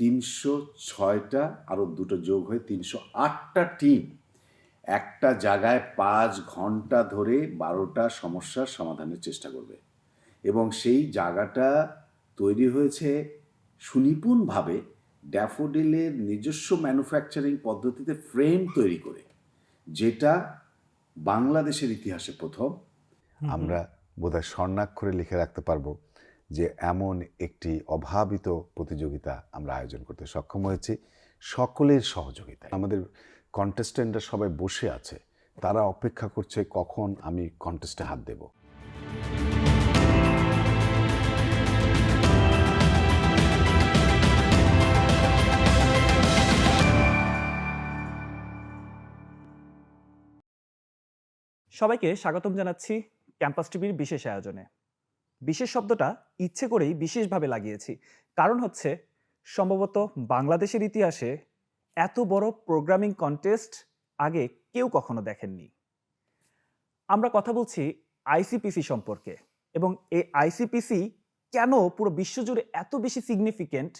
তিনশো ছয়টা আরও দুটো যোগ হয়ে তিনশো আটটা টিম একটা জায়গায় পাঁচ ঘণ্টা ধরে বারোটা সমস্যার সমাধানের চেষ্টা করবে। এবং সেই জায়গাটা তৈরি হয়েছে সুনিপুণভাবে ড্যাফোডিলের নিজস্ব ম্যানুফ্যাকচারিং পদ্ধতিতে ফ্রেম তৈরি করে যেটা বাংলাদেশের ইতিহাসে প্রথম। আমরা বোধহয় স্বর্ণাক্ষরে লিখে রাখতে পারব। যে এমন একটি অভাবিত প্রতিযোগিতা আমরা আয়োজন করতে সক্ষম হয়েছি। সকলের সহযোগিতা আমাদের কন্টেস্টেন্টরা সবাই বসে আছে। তারা অপেক্ষা করছে কখন আমি কন্টেস্টে হাত দেব। সবাইকে স্বাগতম জানাচ্ছি ক্যাম্পাস টিভির বিশেষ আয়োজনে। বিশেষ শব্দটা ইচ্ছে করেই বিশেষভাবে লাগিয়েছি। কারণ হচ্ছে, সম্ভবত বাংলাদেশের ইতিহাসে এত বড় প্রোগ্রামিং কন্টেস্ট আগে কেউ কখনো দেখেননি। আমরা কথা বলছি আইসিপিসি সম্পর্কে এবং এই আইসিপিসি কেন পুরো বিশ্বজুড়ে এত বেশি সিগনিফিকেন্ট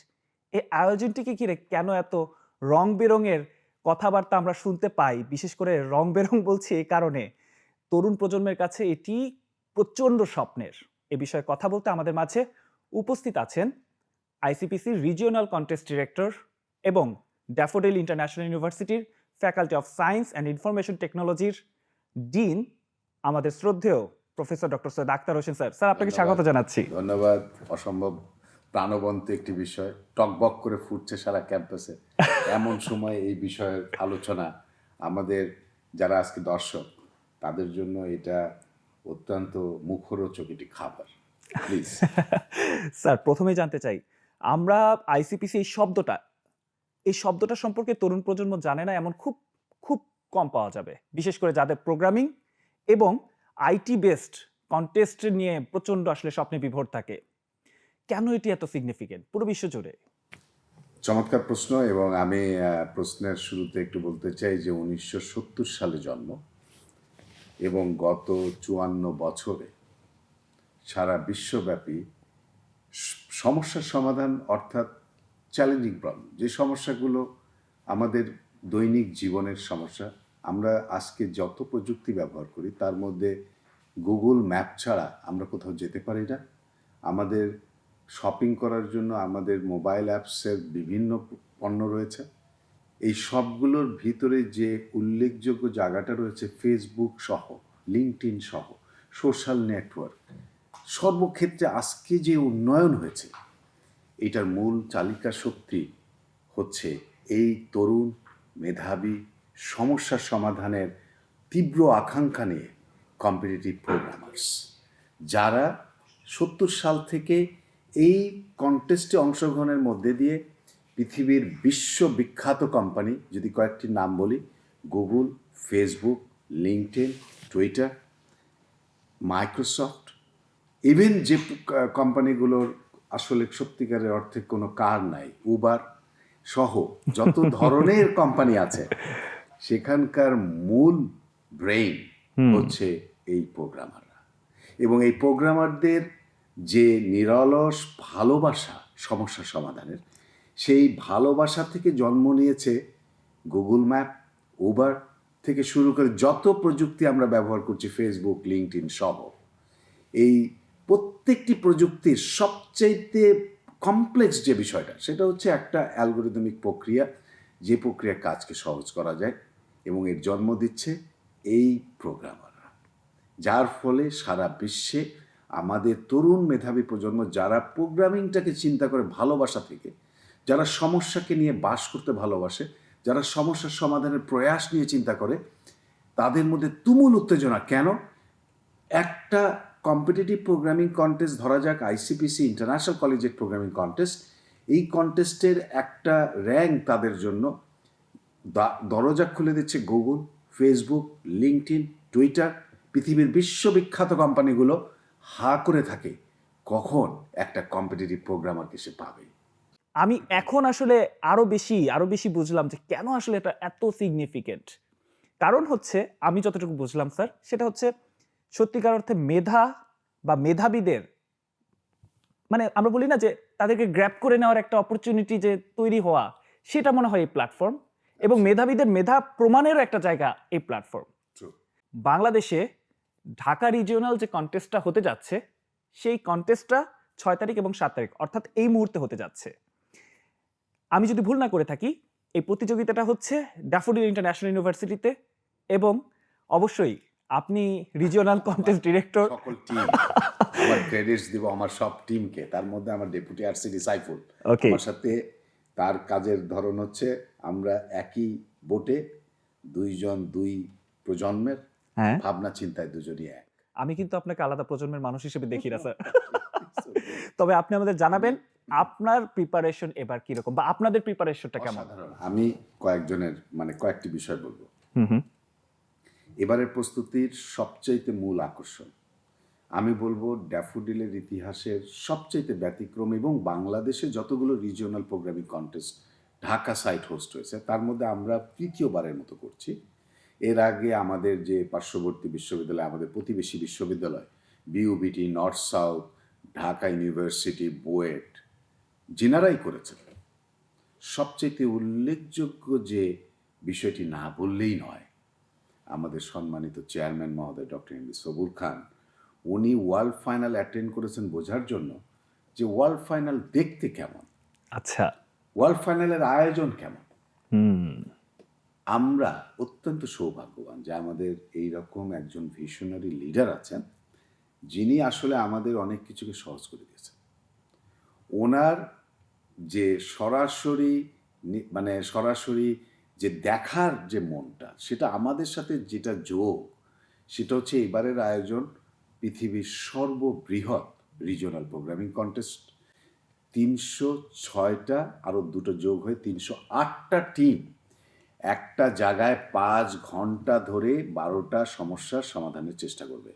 এই আয়োজনটিকে ঘিরে কেন এত রং বেরঙের কথাবার্তা আমরা শুনতে পাই? বিশেষ করে রং বেরং বলছি এই কারণে। তরুণ প্রজন্মের কাছে এটি প্রচণ্ড স্বপ্নের। এ বিষয়ে কথা বলতে আমাদের মাঝে উপস্থিত আছেন আইসিপিসির রিজিওনাল কন্টেস্ট ডিরেক্টর এবং ড্যাফোডেল ইন্টারন্যাশনাল ইউনিভার্সিটির faculty of science and information টেকনোলজির ডিন আমাদের শ্রদ্ধেয় professor doctor Syed Akhtar Hossain sir. Sir আপনাকে স্বাগত জানাচ্ছি। ধন্যবাদ। অসম্ভব প্রাণবন্ত একটি বিষয়। টকবক করে ফুটছে সারা ক্যাম্পাসে। এমন সময় এই বিষয়ের আলোচনা আমাদের যারা আজকে দর্শক তাদের জন্য এটা অত্যন্ত মুখরোচক একটি খাবার প্লিজ স্যার প্রথমে জানতে চাই আমরা আইসিপিসি এই শব্দটা এই শব্দটা সম্পর্কে তরুণ প্রজন্ম জানে না এমন খুব খুব কম পাওয়া যাবে বিশেষ করে যাদের প্রোগ্রামিং এবং আইটি বেসড কন্টেস্ট নিয়ে প্রচণ্ড আসলে স্বপ্নে বিভোর থাকে। কেন এটি এত সিগনিফিকেন্ট পুরো বিশ্ব জুড়ে। চমৎকার প্রশ্ন এবং আমি প্রশ্নের শুরুতে একটু বলতে চাই যে উনিশশো সত্তর সালে জন্ম। এবং গত চুয়ান্ন বছরে সারা বিশ্বব্যাপী সমস্যার সমাধান অর্থাৎ চ্যালেঞ্জিং প্রবলেম যে সমস্যাগুলো আমাদের দৈনিক জীবনের সমস্যা, আমরা আজকে যত প্রযুক্তি ব্যবহার করি, তার মধ্যে গুগল ম্যাপ ছাড়া আমরা কোথাও যেতে পারি না। আমাদের শপিং করার জন্য আমাদের মোবাইল অ্যাপসের বিভিন্ন পণ্য রয়েছে। এই সবগুলোর ভিতরে যে উল্লেখযোগ্য জায়গাটা রয়েছে ফেসবুক সহ লিঙ্কডইন সহ সোশ্যাল নেটওয়ার্ক সর্বক্ষেত্রে আজকে যে উন্নয়ন হয়েছে, এটার মূল চালিকা শক্তি হচ্ছে এই তরুণ মেধাবী সমস্যার সমাধানের তীব্র আকাঙ্ক্ষা নিয়ে কম্পিটিটিভ প্রোগ্রামার্স যারা সত্তর সাল থেকে এই কন্টেস্টে অংশগ্রহণের মধ্যে দিয়ে পৃথিবীর বিশ্ববিখ্যাত কোম্পানি যদি কয়েকটি নাম বলি Google Facebook LinkedIn Twitter Microsoft even যে কোম্পানিগুলোর আসলে সত্যিকারের অর্থে কোনো কার নাই উবার সহ যত ধরনের কোম্পানি আছে সেখানকার মূল ব্রেইন হচ্ছে এই প্রোগ্রামাররা এবং এই প্রোগ্রামারদের যে নিরলস ভালোবাসা সমস্যা সমাধানের সেই ভালোবাসা থেকে জন্ম নিয়েছে গুগল ম্যাপ উবার থেকে শুরু করে যত প্রযুক্তি আমরা ব্যবহার করছি ফেসবুক লিঙ্কডইন সহ, এই প্রত্যেকটি প্রযুক্তির সবচাইতে কমপ্লেক্স যে বিষয়টা, সেটা হচ্ছে একটা অ্যালগোরিদমিক প্রক্রিয়া, যে প্রক্রিয়ার কাজকে সহজ করা যায় এবং এর জন্ম দিচ্ছে এই প্রোগ্রামাররা যার ফলে সারা বিশ্বে আমাদের তরুণ মেধাবী প্রজন্ম, যারা প্রোগ্রামিংটাকে চিন্তা করে ভালোবাসা থেকে যারা সমস্যাকে নিয়ে বাস করতে ভালোবাসে, যারা সমস্যার সমাধানের প্রয়াস নিয়ে চিন্তা করে, তাদের মধ্যে তুমুল উত্তেজনা। কেন? একটা কম্পিটিটিভ প্রোগ্রামিং কন্টেস্ট ধরা যাক আইসিপিসি ইন্টারন্যাশনাল কলেজের প্রোগ্রামিং কন্টেস্ট এই কন্টেস্টের একটা র্যাঙ্ক তাদের জন্য দরজা খুলে দিচ্ছে গুগল ফেসবুক লিঙ্কডইন টুইটার পৃথিবীর বিশ্ববিখ্যাত কোম্পানিগুলো হা করে থাকে। কখন? একটা কম্পিটিটিভ প্রোগ্রামারকে সে পাবে। আমি এখন আসলে আরও বেশি আরও বেশি বুঝলাম যে কেন আসলে এটা এত সিগনিফিকেন্ট কারণ হচ্ছে আমি যতটুকু বুঝলাম স্যার সেটা হচ্ছে সত্যিকার অর্থে মেধা বা মেধাবীদের মানে আমরা বলি না যে তাদেরকে গ্র্যাপ করে নেওয়ার একটা অপরচুনিটি যে তৈরি হওয়া সেটা মনে হয় এই প্ল্যাটফর্ম এবং মেধাবীদের মেধা প্রমাণেরও একটা জায়গা এই প্ল্যাটফর্ম বাংলাদেশে ঢাকা রিজিওনাল যে কন্টেস্টটা হতে যাচ্ছে সেই কন্টেস্টটা ছয় তারিখ এবং সাত তারিখ অর্থাৎ এই মুহূর্তে হতে যাচ্ছে। আমি যদি ভুল না করে থাকি এই প্রতিযোগিতাটা হচ্ছে ড্যাফোডিল ইন্টারন্যাশনাল ইউনিভার্সিটিতে এবং অবশ্যই আপনি রিজিওনাল কন্টেস্ট ডিরেক্টর সকল টিম আমার ক্রেডিটস দিব আমার সব টিমকে তার মধ্যে আমার ডেপুটি আরসিডি সাইফুল ওকে আমার সাথে তার কাজের ধরন হচ্ছে আমরা একই বোটে দুইজন দুই প্রজন্মের হ্যাঁ। ভাবনা চিন্তায় দুজনই এক। আমি কিন্তু আপনাকে আলাদা প্রজন্মের মানুষ হিসেবে দেখি না স্যার তবে আপনি আমাদের জানাবেন আপনার প্রিপারেশন এবার কীরকম বা আপনাদের প্রিপারেশনটা কেমন। আমি কয়েকজনের মানে কয়েকটি বিষয় বলব। এবারের প্রস্তুতির সবচাইতে মূল আকর্ষণ। আমি বলব ড্যাফোডিলের ইতিহাসের সবচাইতে ব্যতিক্রম এবং বাংলাদেশে যতগুলো regional programming contest Dhaka site host হয়েছে তার মধ্যে আমরা তৃতীয়বারের মতো করছি। এর আগে আমাদের যে পার্শ্ববর্তী বিশ্ববিদ্যালয় আমাদের প্রতিবেশী বিশ্ববিদ্যালয় BUBT North South Dhaka university BUET যিনারাই করেছেন। সবচেয়ে উল্লেখযোগ্য যে বিষয়টি না বললেই নয় আমাদের সম্মানিত চেয়ারম্যান মহোদয় ডক্টর এম সবুর খান উনি ওয়ার্ল্ড ফাইনাল অ্যাটেন্ড করেছেন বোঝার জন্য যে ওয়ার্ল্ড ফাইনাল দেখতে কেমন। আচ্ছা। ওয়ার্ল্ড ফাইনালের আয়োজন কেমন। আমরা অত্যন্ত সৌভাগ্যবান যে আমাদের এই রকম একজন ভিশনারি লিডার আছেন যিনি আসলে আমাদের অনেক কিছুকে সহজ করে দিয়েছেন। ওনার যে সরাসরি মানে সরাসরি যে দেখার যে মনটা, সেটা আমাদের সাথে যেটা যোগ, সেটা হচ্ছে এবারের আয়োজন পৃথিবীর সর্ববৃহৎ রিজিওনাল প্রোগ্রামিং কন্টেস্ট তিনশো ছয়টা আরও দুটো যোগ হয়ে তিনশো আটটা টিম একটা জায়গায় পাঁচ ঘণ্টা ধরে বারোটা সমস্যার সমাধানের চেষ্টা করবে।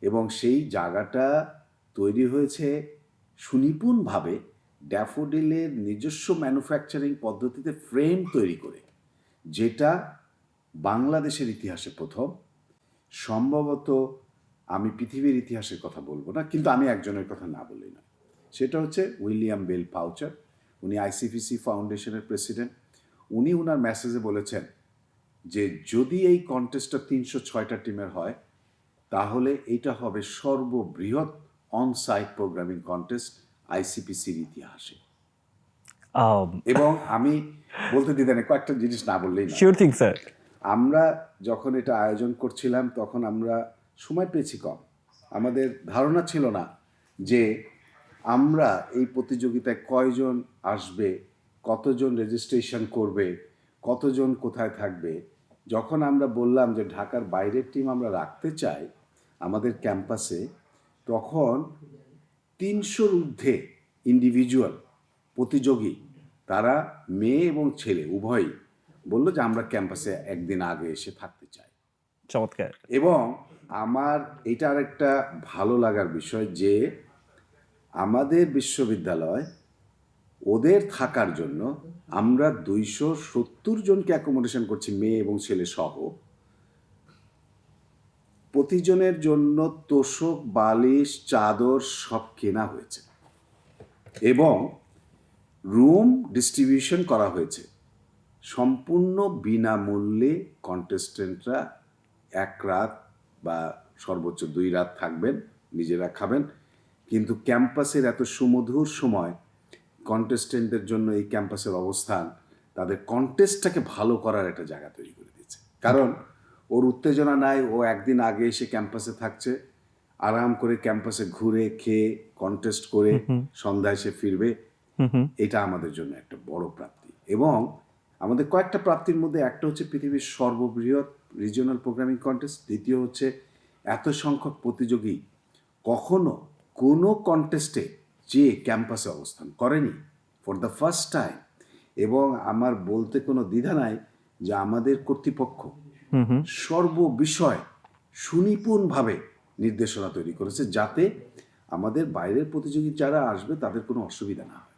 এবং সেই জায়গাটা তৈরি হয়েছে সুনিপুণভাবে ড্যাফোডিলের নিজস্ব ম্যানুফ্যাকচারিং পদ্ধতিতে ফ্রেম তৈরি করে, যেটা বাংলাদেশের ইতিহাসে প্রথম। সম্ভবত আমি পৃথিবীর ইতিহাসের কথা বলব না, কিন্তু আমি একজনের কথা না বলি না সেটা হচ্ছে উইলিয়াম বেল পাউচার, উনি আইসিপিসি ফাউন্ডেশনের প্রেসিডেন্ট। উনি ওনার মেসেজে বলেছেন যে, যদি এই কন্টেস্টটা তিনশো ছয়টা টিমের হয়, তাহলে এটা হবে সর্ববৃহৎ অন সাইট প্রোগ্রামিং কন্টেস্ট আইসিপিসির ইতিহাসে। এবং আমি বলতে দিতে না কয়েকটা জিনিস না বললেই শিওর থিং স্যার আমরা যখন এটা আয়োজন করছিলাম তখন আমরা সময় পেয়েছি কম। আমাদের ধারণা ছিল না যে আমরা এই প্রতিযোগিতায় কয়জন আসবে কতজন রেজিস্ট্রেশন করবে কতজন কোথায় থাকবে। যখন আমরা বললাম যে ঢাকার বাইরের টিম আমরা রাখতে চাই আমাদের ক্যাম্পাসে তখন তিনশোর ঊর্ধ্বে ইন্ডিভিজুয়াল প্রতিযোগী তারা মেয়ে এবং ছেলে উভয়ই বলল যে আমরা ক্যাম্পাসে একদিন আগে এসে থাকতে চাই। চমৎকার। এবং আমার এটা আর একটা ভালো লাগার বিষয় যে আমাদের বিশ্ববিদ্যালয় ওদের থাকার জন্য আমরা দুইশো সত্তর জনকে অ্যাকোমোডেশন করছি মেয়ে এবং ছেলে সহ। প্রতিজনের জন্য তোষক, বালিশ, চাদর সব কেনা হয়েছে। এবং রুম ডিস্ট্রিবিউশন করা হয়েছে। সম্পূর্ণ বিনামূল্যে কন্টেস্টেন্টরা এক রাত বা সর্বোচ্চ দুই রাত থাকবেন, নিজেরা খাবেন। কিন্তু ক্যাম্পাসের এত সুমধুর সময় কন্টেস্টেন্টদের জন্য এই ক্যাম্পাসের অবস্থান তাদের কন্টেস্টটাকে ভালো করার একটা জায়গা তৈরি করে দিয়েছে। কারণ ওর উত্তেজনা নাই ও একদিন আগে এসে ক্যাম্পাসে থাকছে। আরাম করে ক্যাম্পাসে ঘুরে খেয়ে কন্টেস্ট করে সন্ধ্যায় সে ফিরবে। এটা আমাদের জন্য একটা বড় প্রাপ্তি। এবং আমাদের কয়েকটা প্রাপ্তির মধ্যে একটা হচ্ছে পৃথিবীর সর্ববৃহৎ রিজিওনাল প্রোগ্রামিং কন্টেস্ট দ্বিতীয় হচ্ছে এত সংখ্যক প্রতিযোগী কখনো কোনো কন্টেস্টে যে ক্যাম্পাসে অবস্থান করেনি ফর দ্য ফার্স্ট টাইম এবং আমার বলতে কোনো দ্বিধা নাই যে আমাদের কর্তৃপক্ষ সর্ববিষয় সুনিপুণভাবে নির্দেশনা তৈরি করেছে যাতে আমাদের বাইরের প্রতিযোগী যারা আসবে তাদের কোনো অসুবিধা না হয়।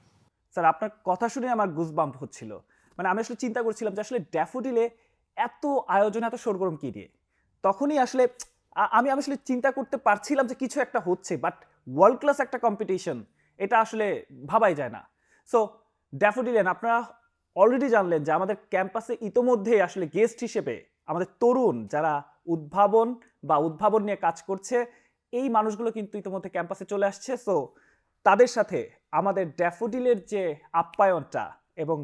স্যার আপনার কথা শুনে আমার গুজবাম্প হচ্ছিল। মানে আমি আসলে চিন্তা করছিলাম যে আসলে ড্যাফোডিলে এত আয়োজন এত সরগরম কি নিয়ে? তখনই আসলে আমি আমি আসলে চিন্তা করতে পারছিলাম যে কিছু একটা হচ্ছে বাট ওয়ার্ল্ড ক্লাস একটা কম্পিটিশন এটা আসলে ভাবাই যায় না। সো ড্যাফোডিলেন আপনারা অলরেডি জানলেন যে আমাদের ক্যাম্পাসে ইতোমধ্যেই আসলে গেস্ট হিসেবে আমাদের তরুণ যারা উদ্ভাবন বা উদ্ভাবন নিয়ে কাজ করছে, এই মানুষগুলো কিন্তু ইতিমধ্যে ক্যাম্পাসে চলে আসছে। সো তাদের সাথে আমাদের ড্যাফোডিলের যে আপ্যায়নটা এবং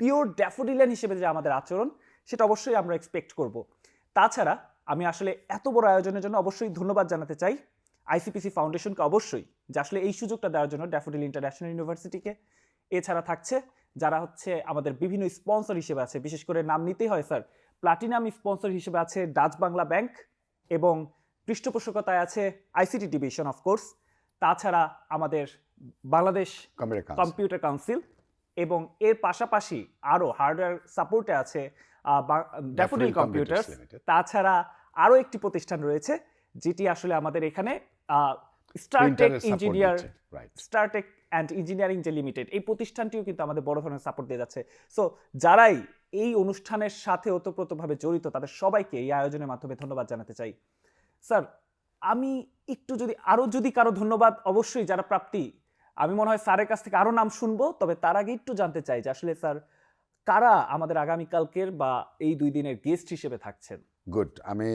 পিওর ড্যাফোডিলিয়ান হিসেবে যে আমাদের আচরণ, সেটা অবশ্যই আমরা এক্সপেক্ট করব। তাছাড়া আমি আসলে এত বড় আয়োজনের জন্য অবশ্যই ধন্যবাদ জানাতে চাই আইসিপিসি ফাউন্ডেশনকে অবশ্যই, যে আসলে এই সুযোগটা দেওয়ার জন্য ড্যাফোডিল ইন্টারন্যাশনাল ইউনিভার্সিটিকে এছাড়া থাকছে যারা হচ্ছে আমাদের বিভিন্ন স্পন্সর হিসেবে আছে, বিশেষ করে নাম নিতেই হয় স্যার প্লাটিনাম স্পন্সর হিসেবে আছে ডাচ বাংলা ব্যাংক এবং পৃষ্ঠপোষকতায় আছে আইসিটি ডিভিশন অফকোর্স তাছাড়া আমাদের বাংলাদেশ কম্পিউটার কাউন্সিল। এবং এর পাশাপাশি আরও হার্ডওয়্যার সাপোর্টে আছে ড্যাফোডিল Computers তাছাড়া আরও একটি প্রতিষ্ঠান রয়েছে যেটি আসলে আমাদের এখানে Startech engineer Startech and engineering যে লিমিটেড এই প্রতিষ্ঠানটিও কিন্তু আমাদের বড় ধরনের সাপোর্ট দিয়ে যাচ্ছে। সো যারাই এই অনুষ্ঠানের সাথে ওতপ্রোতভাবে জড়িত, তাদের সবাইকে এই আয়োজনের মাধ্যমে ধন্যবাদ জানাতে চাই। স্যার আমি একটু যদি আরও যদি কারও ধন্যবাদ, অবশ্যই যারা প্রাপ্তি, আমি মনে হয় স্যারের কাছ থেকে আরও নাম শুনব, তবে তার আগে একটু জানতে চাই যে আসলে স্যার, কারা আমাদের আগামীকালকের বা এই দুই দিনের গেস্ট হিসেবে থাকছেন? গুড আমি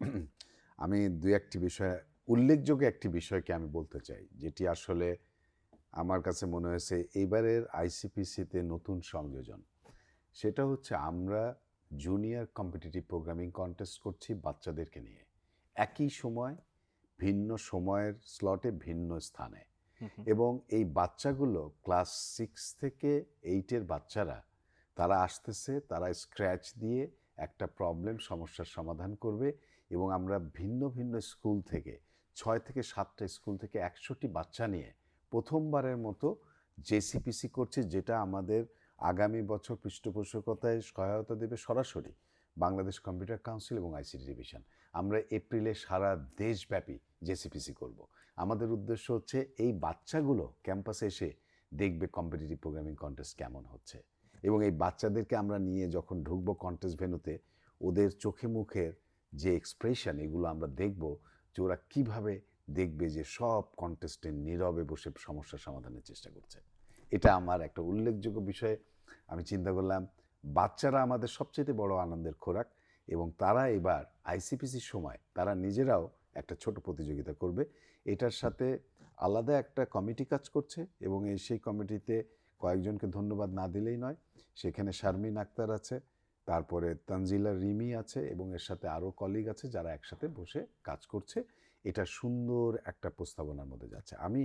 আমি দুই একটি বিষয়ে, উল্লেখযোগ্য একটি বিষয়কে আমি বলতে চাই, যেটি আসলে আমার কাছে মনে হয়েছে এইবারের আইসিপিসিতে নতুন সংযোজন। সেটা হচ্ছে আমরা জুনিয়র কম্পিটিটিভ প্রোগ্রামিং কন্টেস্ট করছি বাচ্চাদেরকে নিয়ে। একই সময় ভিন্ন সময়ের স্লটে ভিন্ন স্থানে। এবং এই বাচ্চাগুলো ক্লাস সিক্স থেকে এইটের বাচ্চারা তারা আসতেছে তারা স্ক্র্যাচ দিয়ে একটা প্রবলেম সমস্যার সমাধান করবে এবং আমরা ভিন্ন ভিন্ন স্কুল থেকে ছয় থেকে সাতটা স্কুল থেকে একশোটি বাচ্চা নিয়ে প্রথমবারের মতো জেসিপিসি করছে, যেটা আমাদের আগামী বছর পৃষ্ঠপোষকতায় সহায়তা দেবে সরাসরি বাংলাদেশ কম্পিউটার কাউন্সিল এবং আইসিটি ডিভিশন। আমরা এপ্রিলে সারা দেশব্যাপী জেসিপিসি করব। আমাদের উদ্দেশ্য হচ্ছে এই বাচ্চাগুলো ক্যাম্পাসে এসে দেখবে কম্পিটিটিভ প্রোগ্রামিং কন্টেস্ট কেমন হচ্ছে। এবং এই বাচ্চাদেরকে আমরা নিয়ে যখন ঢুকবো কন্টেস্ট ভেনুতে, ওদের চোখে মুখের যে এক্সপ্রেশন, এগুলো আমরা দেখব যে ওরা কীভাবে দেখবে যে সব কন্টেস্টে নীরবে বসে সমস্যার সমাধানের চেষ্টা করছে। এটা আমার একটা উল্লেখযোগ্য বিষয়। আমি চিন্তা করলাম, বাচ্চারা আমাদের সবচেয়ে বড় আনন্দের খোরাক এবং তারা এবার আইসিপিসির সময় তারা নিজেরাও একটা ছোট প্রতিযোগিতা করবে। এটার সাথে আলাদা একটা কমিটি কাজ করছে এবং এই সেই কমিটিতে কয়েকজনকে ধন্যবাদ না দিলেই নয়। সেখানে শারমিন আক্তার আছে, তারপরে তানজিলা রিমি আছে এবং এর সাথে আরও কলিগ আছে যারা একসাথে বসে কাজ করছে। এটা সুন্দর একটা প্রস্তাবনার মধ্যে যাচ্ছে। আমি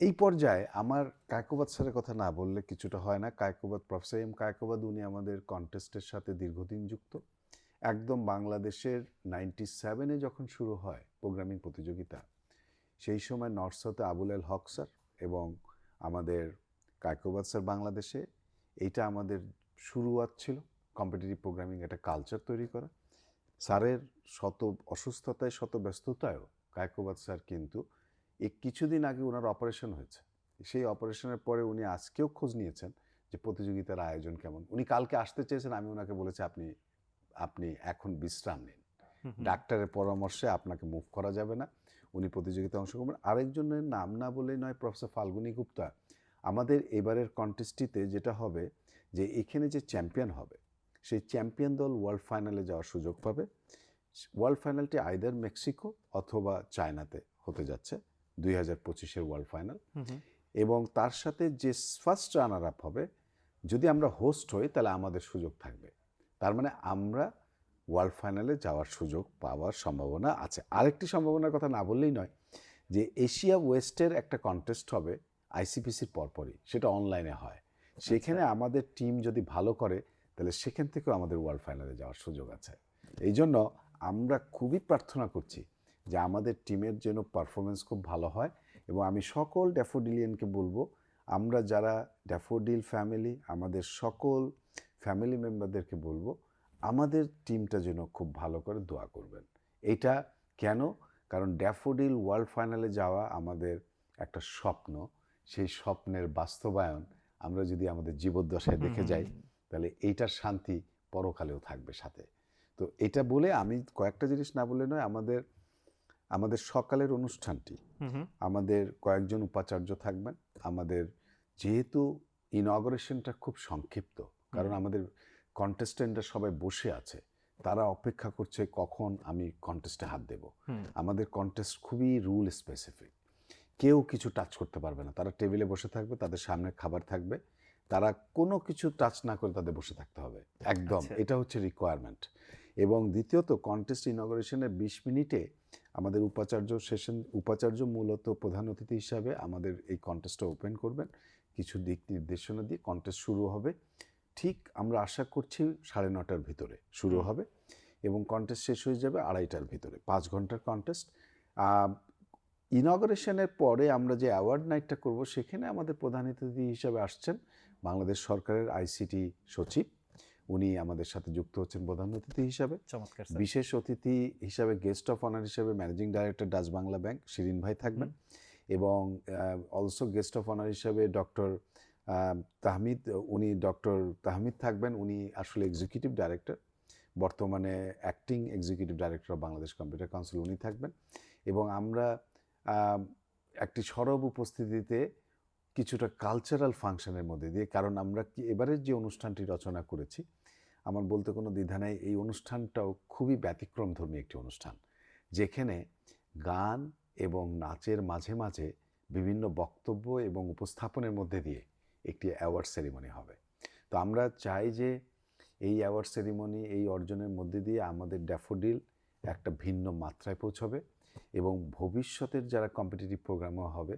এই পর্যায়ে আমার কায়কোবাদ স্যারের কথা না বললে কিছুটা হয় না। কায়কোবাদ প্রফেসর এম কায়কোবাদ উনি আমাদের কন্টেস্টের সাথে দীর্ঘদিন যুক্ত। একদম বাংলাদেশের নাইনটি সেভেনে যখন শুরু হয় প্রোগ্রামিং প্রতিযোগিতা, সেই সময় নর্থ আবুল আল হক স্যার এবং আমাদের কায়কোবাদ স্যার বাংলাদেশে, এইটা আমাদের শুরুয়াত ছিল। কম্পিটিটিভ প্রোগ্রামিং একটা কালচার তৈরি করা। স্যারের শত অসুস্থতায় শত ব্যস্ততায়ও কায়কোবাদ স্যার কিন্তু এই কিছুদিন আগে ওনার অপারেশন হয়েছে। সেই অপারেশনের পরে উনি আজকেও খোঁজ নিয়েছেন যে প্রতিযোগিতার আয়োজন কেমন। উনি কালকে আসতে চেয়েছেন আমি ওনাকে বলেছি আপনি আপনি এখন বিশ্রাম নিন। ডাক্তারের পরামর্শে আপনাকে মুভ করা যাবে না। উনি প্রতিযোগিতায় অংশগ্রহণ আরেকজনের নাম না বলেই নয় প্রফেসর ফাল্গুনী গুপ্তা। আমাদের এবারের কন্টেস্টটিতে যেটা হবে যে এখানে যে চ্যাম্পিয়ন হবে সেই চ্যাম্পিয়ন দল ওয়ার্ল্ড ফাইনালে যাওয়ার সুযোগ পাবে। ওয়ার্ল্ড ফাইনালটি আইদার মেক্সিকো অথবা চায়নাতে হতে যাচ্ছে দুই হাজার পঁচিশের ওয়ার্ল্ড ফাইনাল এবং তার সাথে যে ফার্স্ট রানার আপ হবে যদি আমরা হোস্ট হই তাহলে আমাদের সুযোগ থাকবে। তার মানে আমরা ওয়ার্ল্ড ফাইনালে যাওয়ার সুযোগ পাওয়ার সম্ভাবনা আছে। আরেকটি সম্ভাবনার কথা না বললেই নয় যে এশিয়া ওয়েস্টের একটা কন্টেস্ট হবে আইসিপিসির পরপরই সেটা অনলাইনে হয়। সেখানে আমাদের টিম যদি ভালো করে তাহলে সেখান থেকেও আমাদের ওয়ার্ল্ড ফাইনালে যাওয়ার সুযোগ আছে। এই জন্য আমরা খুবই প্রার্থনা করছি যে আমাদের টিমের যেন পারফরমেন্স খুব ভালো হয় এবং আমি সকল ড্যাফোডিলিয়ানকে বলব আমরা যারা ড্যাফোডিল ফ্যামিলি আমাদের সকল ফ্যামিলি মেম্বারদেরকে বলব আমাদের টিমটা যেন খুব ভালো করে দোয়া করবেন। এইটা কেন? কারণ ড্যাফোডিল ওয়ার্ল্ড ফাইনালে যাওয়া আমাদের একটা স্বপ্ন। সেই স্বপ্নের বাস্তবায়ন আমরা যদি আমাদের জীবদ্দশায় দেখে যাই তাহলে এইটার শান্তি পরকালেও থাকবে সাথে। তো এটা বলে আমি কয়েকটা জিনিস না বলে নয় আমাদের আমাদের সকালের অনুষ্ঠানটি আমাদের কয়েকজন উপাচার্য থাকবেন। আমাদের যেহেতু ইনগরেশনটা খুব সংক্ষিপ্ত কারণ আমাদের কন্টেস্টেন্টরা সবাই বসে আছে তারা অপেক্ষা করছে কখন আমি কন্টেস্টে হাত দেব। আমাদের কন্টেস্ট খুবই রুল স্পেসিফিক কেউ কিছু টাচ করতে পারবে না তারা টেবিলে বসে থাকবে তাদের সামনে খাবার থাকবে তারা কোনো কিছু টাচ না করে তাদের বসে থাকতে হবে। একদম। আচ্ছা। এটা হচ্ছে রিকোয়ারমেন্ট এবং দ্বিতীয়ত কন্টেস্ট ইনগরেশনের বিশ মিনিটে আমাদের উপাচার্য সেশন উপাচার্য মূলত প্রধান অতিথি হিসাবে আমাদের এই কন্টেস্টটা ওপেন করবেন। কিছু দিক নির্দেশনা দিয়ে কন্টেস্ট শুরু হবে। ঠিক আমরা আশা করছি সাড়ে নটার ভিতরে শুরু হবে এবং কন্টেস্ট শেষ হয়ে যাবে আড়াইটার ভিতরে পাঁচ ঘণ্টার কন্টেস্ট ইনগরেশনের পরে আমরা যে অ্যাওয়ার্ড নাইটটা করব সেখানে আমাদের প্রধান অতিথি হিসাবে আসছেন বাংলাদেশ সরকারের আইসিটি সচিব। উনি আমাদের সাথে যুক্ত হচ্ছেন প্রধান অতিথি হিসাবে। চমৎকার বিশেষ অতিথি হিসাবে গেস্ট অফ অনার হিসাবে managing director Dutch Bangla bank Shirin ভাই থাকবেন। এবং অলসো গেস্ট অফ অনার হিসাবে ডক্টর তাহমিদ উনি ডক্টর তাহমিদ থাকবেন। উনি আসলে এক্সিকিউটিভ ডাইরেক্টর বর্তমানে acting executive director of Bangladesh computer council উনি থাকবেন। এবং আমরা একটি সরব উপস্থিতিতে কিছুটা কালচারাল ফাংশনের মধ্যে দিয়ে, কারণ আমরা কি, এবারের যে অনুষ্ঠানটি রচনা করেছি, আমার বলতে কোনো দ্বিধা নেই, এই অনুষ্ঠানটাও খুবই ব্যতিক্রমধর্মী একটি অনুষ্ঠান। যেখানে গান এবং নাচের মাঝে মাঝে বিভিন্ন বক্তব্য এবং উপস্থাপনের মধ্যে দিয়ে একটি অ্যাওয়ার্ড সেরিমনি হবে। তো আমরা চাই যে এই অ্যাওয়ার্ড সেরিমনি এই অর্জনের মধ্যে দিয়ে আমাদের ড্যাফোডিল একটা ভিন্ন মাত্রায় পৌঁছবে এবং ভবিষ্যতের যারা কম্পিটিটিভ প্রোগ্রামও হবে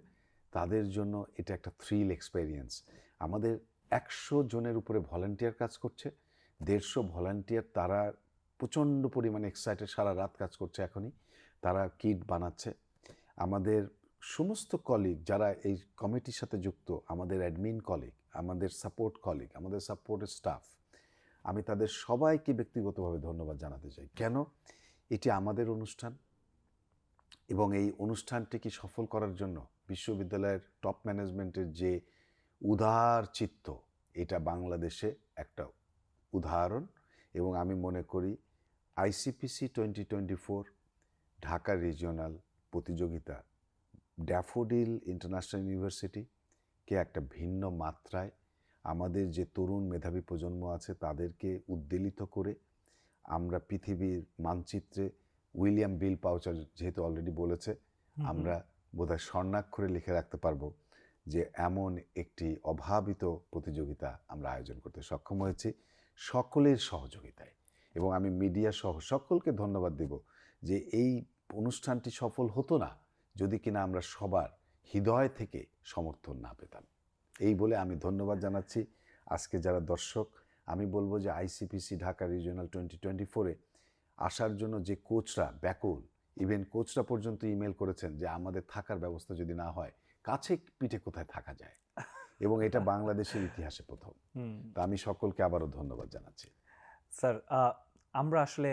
তাদের জন্য এটা একটা থ্রিল এক্সপেরিয়েন্স আমাদের একশো জনের উপরে ভলান্টিয়ার কাজ করছে, দেড়শো ভলান্টিয়ার তারা প্রচণ্ড পরিমাণে এক্সাইটেড সারা রাত কাজ করছে এখনই, তারা কিট বানাচ্ছে। আমাদের সমস্ত কলিগ যারা এই কমিটির সাথে যুক্ত, আমাদের অ্যাডমিন কলিগ আমাদের সাপোর্ট কলিগ আমাদের সাপোর্ট স্টাফ আমি তাদের সবাইকে ব্যক্তিগতভাবে ধন্যবাদ জানাতে চাই। কেন? এটি আমাদের অনুষ্ঠান এবং এই অনুষ্ঠানটিকে সফল করার জন্য বিশ্ববিদ্যালয়ের টপ ম্যানেজমেন্টের যে উদার চিত্ত এটা বাংলাদেশে একটা উদাহরণ এবং আমি মনে করি ICPC twenty twenty four Dhaka regional প্রতিযোগিতা ড্যাফোডিল ইন্টারন্যাশনাল ইউনিভার্সিটিকে একটা ভিন্ন মাত্রায় আমাদের যে তরুণ মেধাবী প্রজন্ম আছে তাদেরকে উদ্বেলিত করে আমরা পৃথিবীর মানচিত্রে উইলিয়াম বিল পাউচার যেহেতু অলরেডি বলেছে আমরা বোধহয় স্বর্ণাক্ষরে লিখে রাখতে পারব যে এমন একটি অভাবিত প্রতিযোগিতা আমরা আয়োজন করতে সক্ষম হয়েছি সকলের সহযোগিতায়। এবং আমি মিডিয়া সহ সকলকে ধন্যবাদ দেব যে এই অনুষ্ঠানটি সফল হতো না, যদি কিনা আমরা সবার হৃদয় থেকে সমর্থন না পেতাম। এই বলে আমি ধন্যবাদ জানাচ্ছি। আজকে যারা দর্শক, আমি বলব যে ICPC Dhaka regional twenty twenty ফোরে আসার জন্য যে কোচরা ব্যাকুল ইভেন কোচরা পর্যন্ত ইমেল করেছেন যে আমাদের থাকার ব্যবস্থা যদি না হয় কাছে পিঠে কোথায় থাকা যায়? এবং এটা বাংলাদেশের ইতিহাসে প্রথম। তা আমি সকলকে আবারও ধন্যবাদ জানাচ্ছি। স্যার আমরা আসলে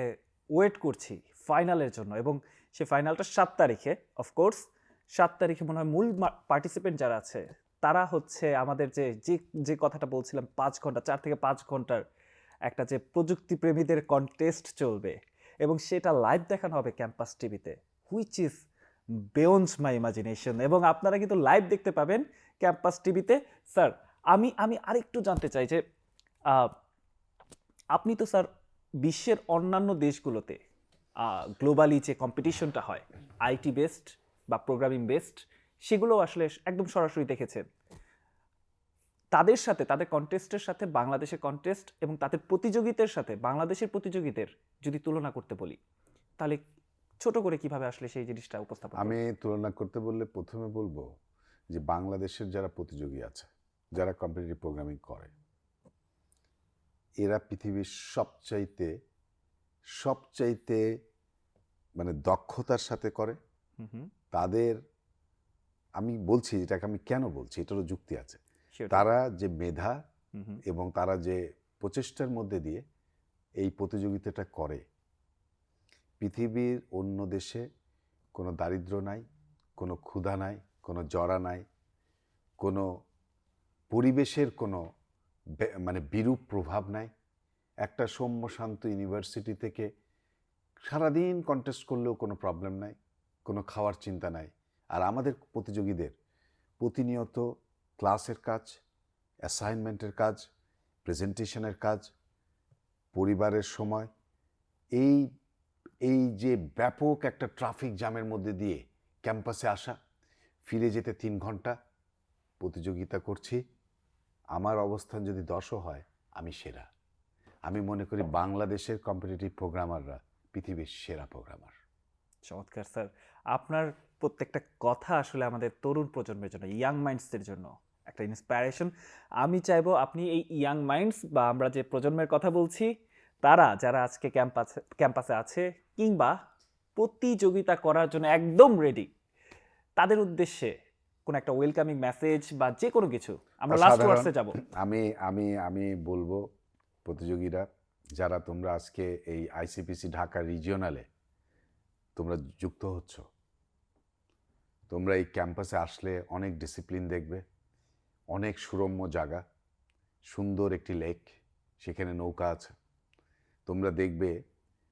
ওয়েট করছি ফাইনালের জন্য এবং সে ফাইনালটা সাত তারিখে অফকোর্স সাত তারিখে মনে হয় মূল পার্টিসিপেন্ট যারা আছে তারা হচ্ছে আমাদের যে যে যে কথাটা বলছিলাম পাঁচ ঘণ্টা চার থেকে পাঁচ ঘণ্টার একটা যে প্রযুক্তি প্রেমীদের কন্টেস্ট চলবে এবং সেটা লাইভ দেখানো হবে ক্যাম্পাস টিভিতে which is beyond my imagination এবং আপনারা কিন্তু লাইভ দেখতে পাবেন ক্যাম্পাস টিভিতে স্যার আমি আমি আরেকটু জানতে চাই যে আপনি তো স্যার বিশ্বের অন্যান্য দেশগুলোতে গ্লোবালি যে কম্পিটিশনটা হয় আইটি বেসড বা প্রোগ্রামিং বেসড সেগুলো আসলে একদম সরাসরি দেখেছেন। তাদের সাথে তাদের কন্টেস্টের সাথে বাংলাদেশের কন্টেস্ট এবং তাদের প্রতিযোগিতার সাথে বাংলাদেশের প্রতিযোগীদের যদি তুলনা করতে বলি তাহলে ছোট করে কীভাবে আসলে সেই জিনিসটা উপস্থাপন আমি তুলনা করতে বললে প্রথমে বলব যে বাংলাদেশের যারা প্রতিযোগী আছে যারা কম্পিটিটিভ প্রোগ্রামিং করে এরা পৃথিবীর সবচাইতে সবচাইতে মানে দক্ষতার সাথে করে। তাদের আমি বলছি এটাকে আমি কেন বলছি? এটারও যুক্তি আছে. তারা যে মেধা এবং তারা যে প্রচেষ্টার মধ্যে দিয়ে এই প্রতিযোগিতাটা করে পৃথিবীর অন্য দেশে কোনো দারিদ্র নাই কোনো ক্ষুধা নাই কোনো জরা নাই কোনো পরিবেশের কোনো মানে বিরূপ প্রভাব নাই। একটা সৌম্য শান্ত ইউনিভার্সিটি থেকে সারাদিন কন্টেস্ট করলেও কোনো প্রবলেম নাই কোনো খাওয়ার চিন্তা নাই। আর আমাদের প্রতিযোগীদের প্রতিনিয়ত ক্লাসের কাজ অ্যাসাইনমেন্টের কাজ প্রেজেন্টেশনের কাজ, পরিবারের সময়, এই এই যে ব্যাপক একটা ট্রাফিক জ্যামের মধ্যে দিয়ে ক্যাম্পাসে আসা, ফিরে যেতে তিন ঘণ্টা প্রতিযোগিতা করছি, আমার অবস্থান যদি দশও হয়, আমি সেরা। আমি মনে করি বাংলাদেশের কম্পিটিটিভ প্রোগ্রামাররা পৃথিবীর সেরা প্রোগ্রামার চমৎকার, স্যার। আপনার প্রত্যেকটা কথা আসলে আমাদের তরুণ প্রজন্মের জন্য ইয়াং মাইন্ডসদের জন্য একটা ইন্সপায়ারেশন আমি চাইব আপনি এই ইয়াং মাইন্ডস বা আমরা যে প্রজন্মের কথা বলছি তারা যারা আজকে ক্যাম্পাসে ক্যাম্পাসে আছে কিংবা প্রতিযোগিতা করার জন্য একদম রেডি তাদের উদ্দেশ্যে কোন একটা ওয়েলকামিং মেসেজ বা যে কোনো কিছু আমরা লাস্ট। ওয়ার্ডসে যাব আমি আমি আমি বলব প্রতিযোগীরা যারা তোমরা আজকে এই আইসিপিসি ঢাকা রিজিওনালে তোমরা যুক্ত হচ্ছ তোমরা এই ক্যাম্পাসে আসলে অনেক ডিসিপ্লিন দেখবে, অনেক সুরম্য জায়গা, সুন্দর একটি লেক সেখানে নৌকা আছে। তোমরা দেখবে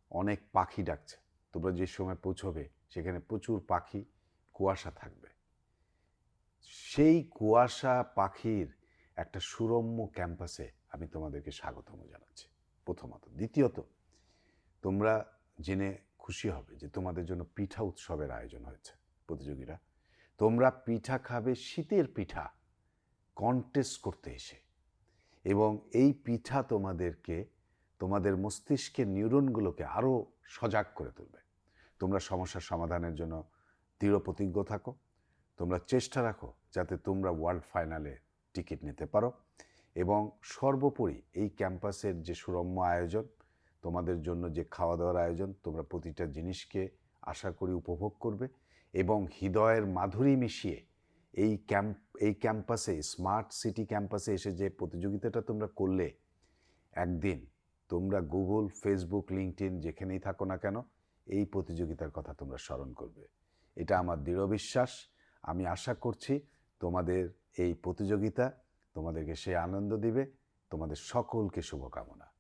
অনেক পাখি ডাকছে। তোমরা যে সময় পৌঁছবে, সেখানে প্রচুর পাখি, কুয়াশা থাকবে। সেই কুয়াশা পাখির একটা সুরম্য ক্যাম্পাসে আমি তোমাদেরকে স্বাগতম জানাচ্ছি। প্রথমত। দ্বিতীয়ত, তোমরা জেনে খুশি হবে যে তোমাদের জন্য পিঠা উৎসবের আয়োজন হয়েছে। প্রতিযোগীরা। তোমরা পিঠা খাবে শীতের পিঠা কন্টেস্ট করতে এসে। এবং এই পিঠা তোমাদেরকে, তোমাদের মস্তিষ্কের নিউরনগুলোকে আরও সজাগ করে তুলবে। তোমরা সমস্যার সমাধানের জন্য দৃঢ় প্রতিজ্ঞ থাকো। তোমরা চেষ্টা রাখো যাতে তোমরা ওয়ার্ল্ড ফাইনালে টিকিট নিতে পারো। এবং সর্বোপরি এই ক্যাম্পাসের যে সুরম্য আয়োজন, তোমাদের জন্য যে খাওয়া দাওয়ার আয়োজন, তোমরা প্রতিটা জিনিসকে আশা করি উপভোগ করবে। এবং হৃদয়ের মাধুরী মিশিয়ে এই ক্যাম্প, এই ক্যাম্পাসে, স্মার্ট সিটি ক্যাম্পাসে এসে যে প্রতিযোগিতাটা তোমরা করলে, একদিন তোমরা গুগল, ফেসবুক, লিঙ্কডইন যেখানেই থাকো না কেন, এই প্রতিযোগিতার কথা তোমরা স্মরণ করবে। এটা আমার দৃঢ় বিশ্বাস। আমি আশা করছি তোমাদের এই প্রতিযোগিতা তোমাদেরকে সে আনন্দ দিবে। তোমাদের সকলকে শুভকামনা।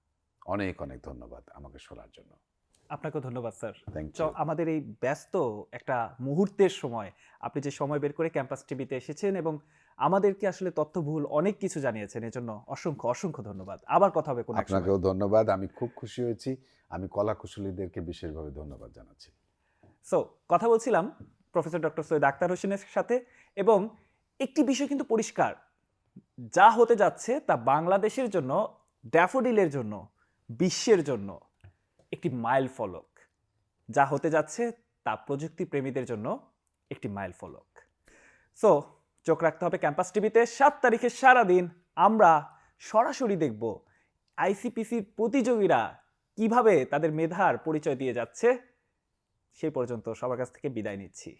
অনেক অনেক ধন্যবাদ আমাকে শোনার জন্য। আপনাকেও ধন্যবাদ স্যার। আমাদের এই ব্যস্ত একটা মুহূর্তের সময় আপনি যে সময় বের করে ক্যাম্পাস টিভিতে এসেছেন এবং আমাদেরকে আসলে তথ্যবহুল অনেক কিছু জানিয়েছেন এজন্য অসংখ্য অসংখ্য ধন্যবাদ। আবার কথা হবে কোনো আপনাকেও ধন্যবাদ আমি খুব খুশি হয়েছি। আমি কলা কুশলীদেরকে বিশেষভাবে ধন্যবাদ জানাচ্ছি। সো কথা বলছিলাম প্রফেসর ডক্টর সৈয়দ আক্তার হোসেনের সাথে এবং একটি বিষয় কিন্তু পরিষ্কার। যা হতে যাচ্ছে তা বাংলাদেশের জন্য ড্যাফোডিলের জন্য বিশ্বের জন্য। একটি মাইল ফলক, যা হতে যাচ্ছে তা প্রযুক্তি প্রেমীদের জন্য একটি মাইল ফলক। সো চোখ রাখতে হবে ক্যাম্পাস টিভিতে। সাত তারিখে সারাদিন আমরা সরাসরি দেখব আইসিপিসির প্রতিযোগীরা কীভাবে তাদের মেধার পরিচয় দিয়ে যাচ্ছে। সেই পর্যন্ত সবার কাছ থেকে বিদায় নিচ্ছি।